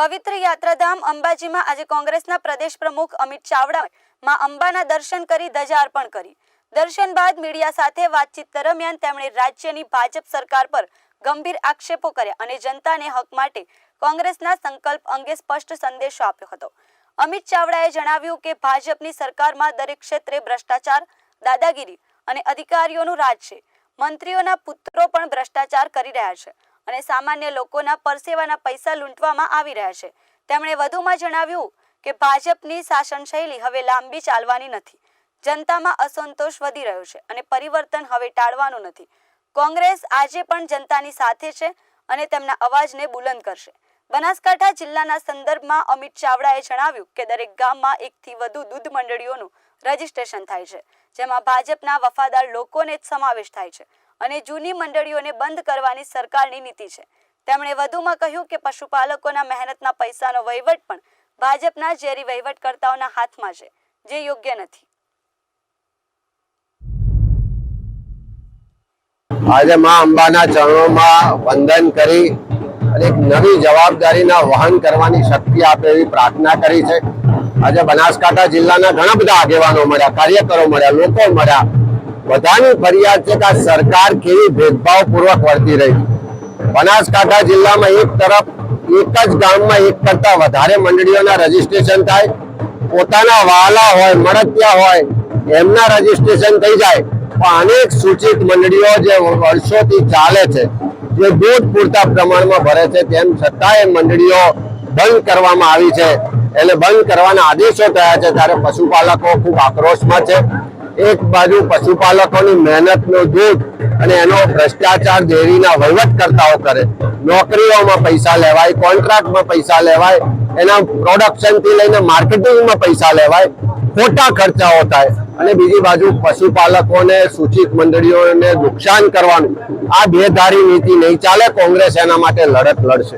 પવિત્ર યાત્રાધામ અંબાજીમાં આજે કોંગ્રેસના પ્રદેશ પ્રમુખ અમિત ચાવડા માં અંબાના દર્શન કરી ધજા અર્પણ કરી દર્શન બાદ મીડિયા સાથે વાતચીત દરમિયાન તેમણે રાજ્યની ભાજપ સરકાર પર ગંભીર આક્ષેપો કર્યા અને જનતાને હક માટે કોંગ્રેસના સંકલ્પ અંગે સ્પષ્ટ સંદેશો આપ્યો હતો. અમિત ચાવડાએ જણાવ્યું કે ભાજપની સરકારમાં દરેક ક્ષેત્રે ભ્રષ્ટાચાર, દાદાગીરી અને અધિકારીઓનું રાજ છે. મંત્રીઓના પુત્રો પણ ભ્રષ્ટાચાર કરી રહ્યા છે. અને સામાન્ય લોકોના પરસેવાના પૈસા લૂંટવામાં આવી રહ્યા છે. તેમણે વધુમાં જણાવ્યું કે ભાજપની શાસન શૈલી હવે લાંબી ચાલવાની નથી. જનતામાં અસંતોષ વધી રહ્યો છે અને પરિવર્તન હવે ટાળવાનું નથી. કોંગ્રેસ આજે પણ જનતાની સાથે છે અને તેમના અવાજને બુલંદ કરશે. બનાસકાંઠા જિલ્લાના સંદર્ભમાં અમિત ચાવડાએ જણાવ્યું કે દરેક ગામમાં એકથી વધુ દૂધ મંડળીઓનું રજીસ્ટ્રેશન થાય છે, જેમાં ભાજપના વફાદાર લોકોને જ સમાવેશ થાય છે. અને જૂની મંડળીઓને બંધ કરવાની સરકારની નીતિ છે. તેમણે વધુમાં કહ્યું કે પશુપાલકોના મહેનતના પૈસાનો વહીવટ પણ ભાજપના ઝેરી વહીવટકર્તાઓના હાથમાં છે, જે યોગ્ય નથી. આજે મા અંબાના ચરણોમાં વંદન કરી અને એક નવી જવાબદારીના વહન કરવાની શક્તિ આપે એવી પ્રાર્થના કરી છે. આજે બનાસકાંઠા જિલ્લાના ઘણા બધા આગેવાનો મળ્યા, કાર્યકરો મળ્યા, લોકો મળ્યા. બધાની ફરિયાદ છે કે સરકાર કેવી ભેદભાવપૂર્વક વર્તી રહી. બનાસકાંઠા જિલ્લામાં એક તરફ, એક જ ગામમાં એક કરતા વધારે મંડળીઓના રજીસ્ટ્રેશન થાય, પોતાના વાલા હોય મળતિયા હોય, એમના રજીસ્ટ્રેશન થઈ જાય. પણ અનેક સૂચિત મંડળીઓ જે વર્ષોથી ચાલે છે, જે દૂધ પૂરતા પ્રમાણમાં ભરે છે, તેમ છતાં એ મંડળીઓ બંધ કરવામાં આવી છે. એટલે બંધ કરવાના આદેશો થયા છે, ત્યારે પશુપાલકો ખૂબ આક્રોશમાં છે. એક બાજુ પશુપાલકોની મહેનતનો દૂધ અને એનો ભ્રષ્ટાચાર ડેરીના વહીવટકર્તાઓ કરે. નોકરીઓમાં પૈસા લેવાય, કોન્ટ્રાક્ટમાં પૈસા લેવાય, એના પ્રોડક્શનથી લઈને માર્કેટિંગમાં પૈસા લેવાય, ખોટા ખર્ચાઓ થાય. અને બીજી બાજુ પશુપાલકોને, સૂચિત મંડળીઓને નુકસાન કરવાનું. આ બેધારી નીતિ નહીં ચાલે, કોંગ્રેસ એના માટે લડત લડશે.